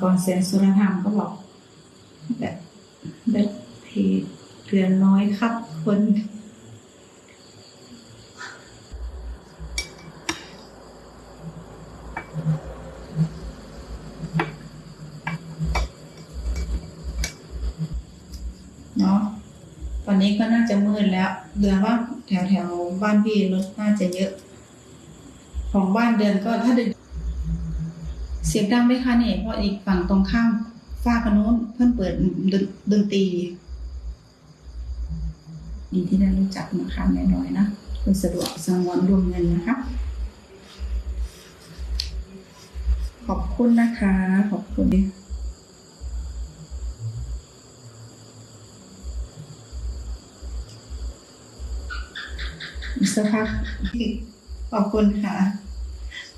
ก่อนเสียนสุรธรรมก็บอกแบบแบบเพเรือนน้อยครับคนเนาะตอนนี้ก็น่าจะมืดแล้ว เดือนว่าแถวแถวบ้านพี่รถน่าจะเยอะ ของบ้านเดือนก็ถ้าเดิน เสียงดังไหมคะเนี่ยเพราะอีกฝั่งตรงข้ามฝ้ากันนู้นเพิ่นเปิดดนดนตรีดีที่ได้รู้จักนะคะแม่น้อยนะคุณสะดวกสงวนรวมเงินนะคะ ขอบคุณนะคะ ขอบคุณสักพักขอบคุณค่ะ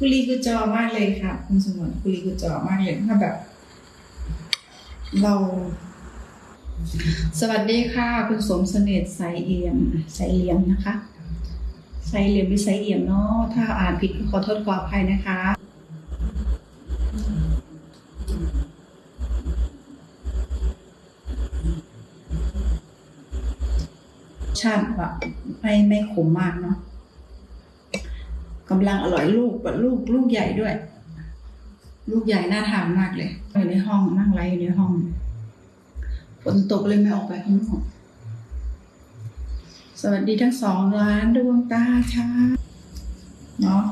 กุลีกุจอมากเลยค่ะ คุณสมนกุลีกุจอมากเลยถ้าแบบ เรา สวัสดีค่ะ คุณสมเสน่ห์สายเอี่ยมสายเหลี่ยมนะคะสายเหลี่ยมหรือสายเอี่ยมเนาะถ้าอ่านผิดก็ขอโทษขออภัยนะคะชาติแบบไม่ไม่ขมมากเนาะ กำลังอร่อยลูกแบบลูกลูกใหญ่ด้วย ลูกใหญ่น่าทานมากเลยอยู่ในห้องนั่งไล่อยู่ในห้องฝนตกเลยไม่ออกไปข้างนอกสวัสดีทั้งสองร้านดวงตาค่เนาะ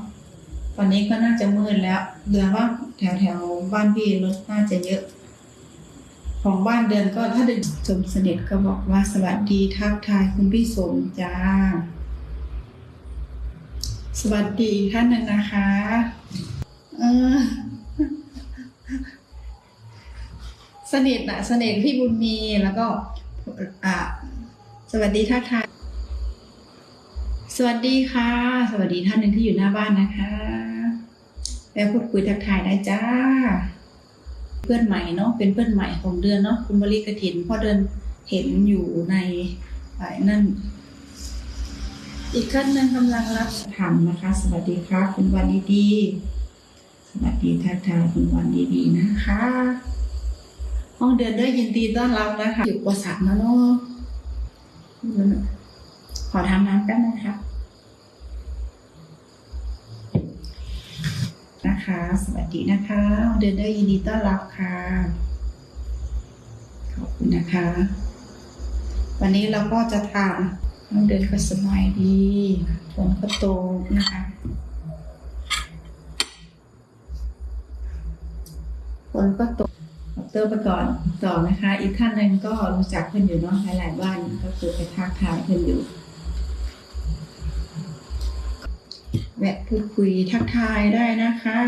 ตอนนี้ก็น่าจะมืดแล้ว เดือนว่าแถวแถวบ้านพี่รถน่าจะเยอะ ของบ้านเดินก็ถ้าเดินสมเสด็จก็บอกว่าสวัสดีทักทายคุณพี่สมจ้า สวัสดีท่านหนึ่งนะคะเออสนิทนะสนิทพี่บุญมีแล้วก็ อ่า สวัสดีทักทายสวัสดีค่ะ สวัสดีท่านหนึ่งที่อยู่หน้าบ้านนะคะแล้วพูดคุยทักทายได้จ้า เพื่อนใหม่เนาะเป็นเพื่อนใหม่ของเดือนเนาะคุณบริกระถินพราะเดินเห็นอยู่ในนั่น อีกท่านหนึงกำลังรับถามนะคะ สวัสดีครับ คุณวันดีๆสวัสดีทักทายคุณวันดีๆนะคะ ห้องเดือนด้วยยินดีต้อนรับนะคะอยู่ประสาทมแล้วเนาะขอทำน้ำแป๊บนะคะนะคะ สวัสดีนะคะ เดินได้ยินดีต้อนรับค่ะ ขอบคุณนะคะ วันนี้เราก็จะทา นน้องเดินก็สบายดีฝนก็ตกนะคะฝนก็ตกเติมไปก่อนต่อนะคะ อีกท่านหนึ่งก็รู้จักเพื่อนอยู่เนาะหลายๆบ้านก็คือไปทักทายเพื่อนอยู่แวะพูดคุยทักทายได้นะคะ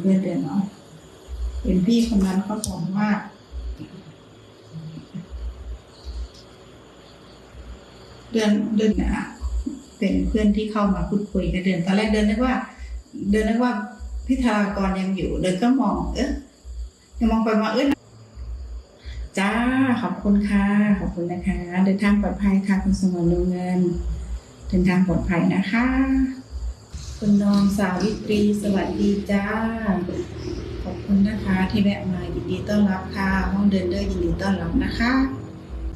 เพื่อนเดือนเนาะ เห็นพี่คนนั้นเขาบอกว่าเดือนเดือนเนี่ยเป็นเพื่อนที่เข้ามาพูดคุยกับเดือนตอนแรกเดือนนึกว่า เดือนนึกว่าพี่ธากรยังอยู่ เดือนก็มอง เอ๊ะยังมองไปมาเอ๊ะจ้าขอบคุณค่ะขอบคุณนะคะ เดินทางปลอดภัยค่ะคุณสมรลุงเงิน เดินทางปลอดภัยนะคะ คุณน้องสาวิตรีสวัสดีจ้า คุณนะคะที่แวะมายินดีต้อนรับค่ะ ห้องเดินเดอร์ยินดีต้อนรับนะคะ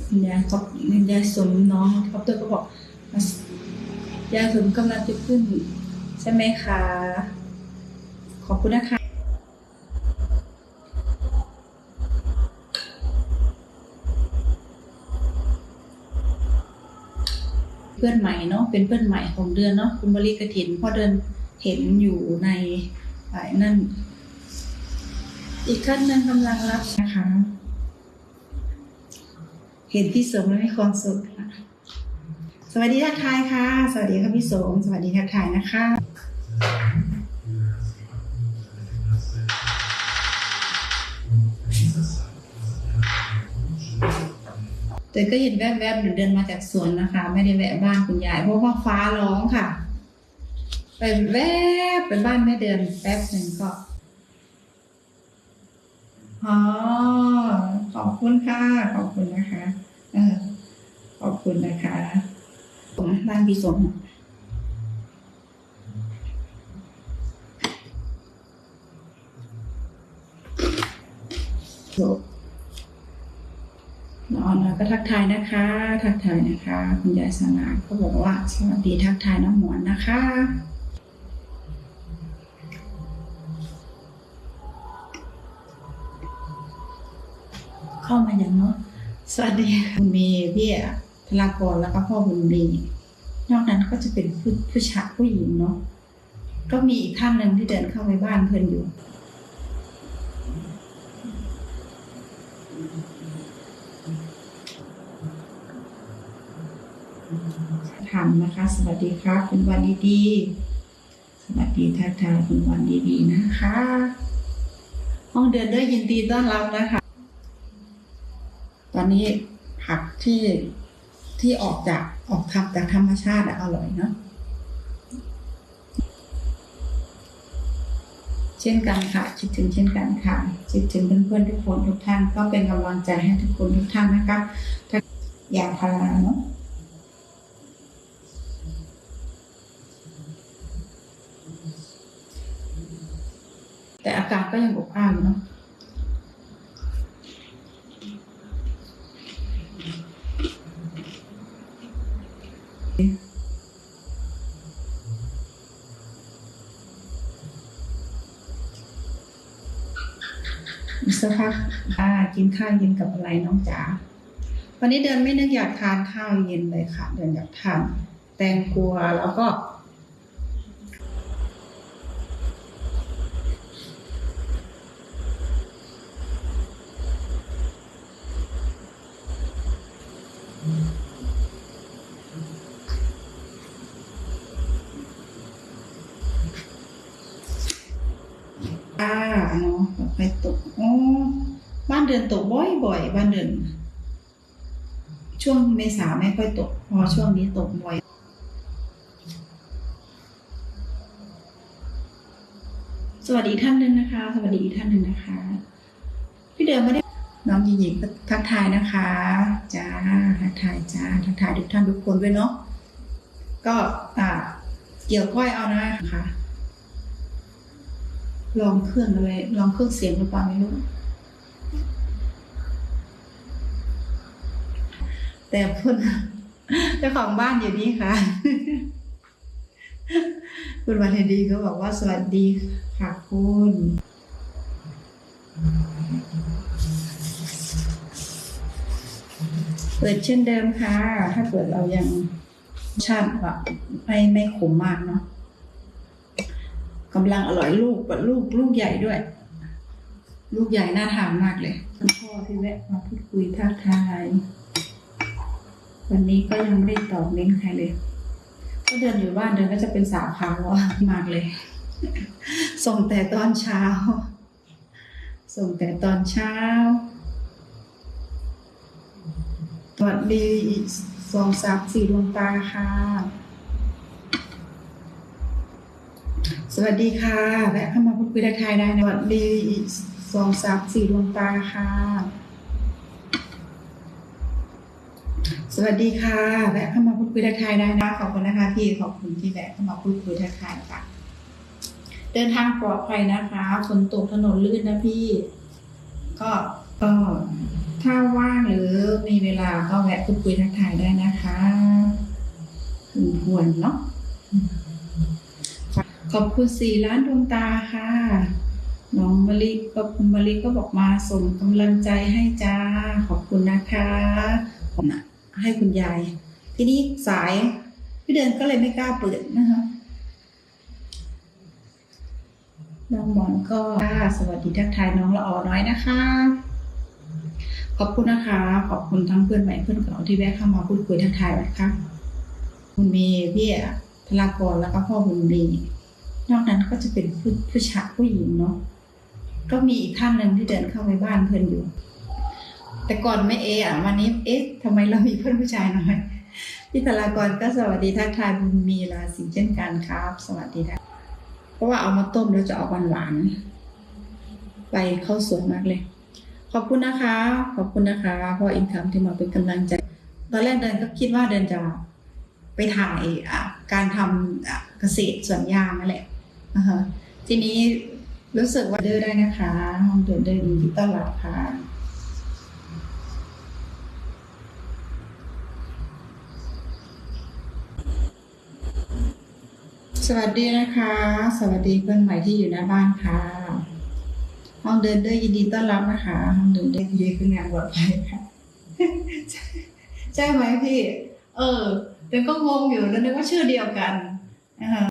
คุณยายก็คุณยายสมน้องคอปเตอร์ก็บอกยายสมกำลังจะขึ้น ใช่ไหมคะขอบคุณนะคะเพื่อนใหม่เนาะเป็นเพื่อนใหม่ของเดือนเนาะคุณบริกระถินพราะเดินเห็นอยู่ในนั่น อีกท่านหนึงกำลังรับนะคะ เห็นพี่สมแล้วมีความสุขค่ะ สวัสดีทักทายค่ะ สวัสดีค่ะพี่สม สวัสดีทักทายนะคะแต่ก็เห็นแวบๆหรือเดินมาจากสวนนะคะ ไม่ได้แวะบ้านคุณยาย เพราะว่าฟ้าร้องค่ะ ไปแวบไปบ้านแม่เดือนแป๊บหนึ่งก็ อ๋อ ขอบคุณค่ะ ขอบคุณนะคะเออขอบคุณนะคะผมบ้านพี่สมจบน้องน้อยก็ทักทายนะคะ ทักทายนะคะ คุณยายสง่าก็บอกว่า สวัสดีทักทายน้องหมอนนะคะ เข้ามาอย่างเนาะสวัสดีคุณเมย์พี่อะธลากรแล้วก็พ่อบุญมีนอกนั้นก็จะเป็นผู้ผู้ชายผู้หญิงเนาะก็มีอีกท่านหนึ่งที่เดินเข้าไปบ้านเพื่อนอยู่ ทำนะคะ สวัสดีครับเป็นวันดีๆสวัสดีทักทายเป็นวันดีๆนะคะ ห้องเดินด้วยยินดีต้อนรับนะคะ นี้ผักที่ที่ออกจากออกทำจากธรรมชาติออร่อยเนาะเช่นกันค่ะ คิดถึงเช่นกันค่ะ คิดถึงเพื่อนๆทุกคนทุกท่านก็เป็นกำลังใจให้ทุกคนทุกท่านนะคะถ้าอย่ากพาราเนาะแต่อาการก็ยังอบอ้าวเนาะ สักพักอ่ากินข้าวเย็นกับอะไรน้องจ๋าวันนี้เดินไม่นึกอยากทานข้าวเย็นเลยค่ะ เดินอยากทานแตงกวาแล้วก็อ่าเนาะไปตกอ๋อบ้าน เดือนตกบ่อยๆบ้านเดือนช่วงเมษาไม่ค่อยตก พอช่วงนี้ตกบ่อยสวัสดีท่านหนึ่งนะคะ สวัสดีอีกท่านหนึ่งนะคะ พี่เดิมไม่ได้น้องหญิงหญิก็ทักทายนะคะจ้าทักทายจ้าทักทายทุกท่านทุกคนด้วยเนาะก็อ่าเกี่ยวก้อยเอานะคะลองเครื่องอะไรลองเครื่องเสียงหรือเปล่าไม่รู้ แต่พูดเจ้าของบ้านอยู่นี่ค่ะ คุณวันดีก็บอกว่าสวัสดีค่ะคุณเปิดเช่นเดิมค่ะ ถ้าเกิดเรายังชาติแบบไม่ไม่ขมมากเนาะกำลังอร่อยลูกแบบลูกลูกใหญ่ด้วย ลูกใหญ่น่าทานมากเลยคุณพ่อที่แวะมาพูดคุยทักทาย วันนี้ก็ยังไม่ได้ตอบเม้นใครเลยก็เดินอยู่บ้านเดินก็จะเป็นสาวขาวอะมากเลย ส่งแต่ตอนเช้า ส่งแต่ตอนเช้าสวัสดีสองสามสี่ดวงตาค่ะ สวัสดีค่ะแวะเข้ามาพูดคุยทักทายได้นะสวัสดีสองสามสี่ดวงตาค่ะ สวัสดีค่ะแวะเข้ามาพูดคุยทักทายได้นะขอบคุณนะคะพี่ขอบคุณที่แวะเข้ามาพูดคุยทักทายค่ะ เดินทางปลอดภัยนะคะฝนตกถนนลื่นนะพี่ ก็ก็ถ้าว่างหรือมีเวลาก็แวะพูดคุยทักทายได้นะคะคุณควรเนาะขอบคุณสี่ล้านดวงตาค่ะน้องมะลิก็คุณมะลิก็บอกมาส่งกำลังใจให้จ้า ขอบคุณนะคะผมนะ ให้คุณยาย ทีนี้สายพี่เดินก็เลยไม่กล้าเปิดนะคะน้องหมอนก็สวัสดีทักทายน้องละออน้อยนะคะ ขอบคุณนะคะ ขอบคุณทั้งเพื่อนใหม่เพื่อนเก่าที่แวะเข้ามาพูดคุยทักทายนะคะคุณเมย์พี่ธลากรแล้วก็พ่อบุญมีนอกนั้นก็จะเป็นผู้ผู้ชายผู้หญิงเนาะก็มีอีกท่านหนึ่งที่เดินเข้าไปบ้านเพื่อนอยู่ แต่ก่อนไม่เออะวันนี้เอ๊ะทำไมเรามีเพื่อนผู้ชายน้อยพี่ธลากรก็สวัสดีทักทายบุญมีราศีเช่นกันครับ สวัสดีทักเพราะว่าเอามาต้มแล้วจะออกหวานๆไปเข้าสวยมากเลย ขอบคุณนะคะ ขอบคุณนะคะพ่ออินคัมที่มาเป็นกำลังใจ ตอนแรกเดินก็คิดว่าเดินจะไปถ่ายอะการทำเกษตรสวนยางนั่นแหละอะทีนี้รู้สึกว่าเดินได้นะคะห้องเดินได้ดีต้อนรับค่ะ สวัสดีนะคะ สวัสดีเพื่อนใหม่ที่อยู่หน้าบ้านค่ะ ห้องเดินด้ยินดีต้อนรับนะคะ ห้องเดินด้ยินดีคืองานปลอดภัยค่ะใช่ไหมพี่ เออเดินก็งงอยู่แล้วนึกว่าชื่อเดียวกันนะคะ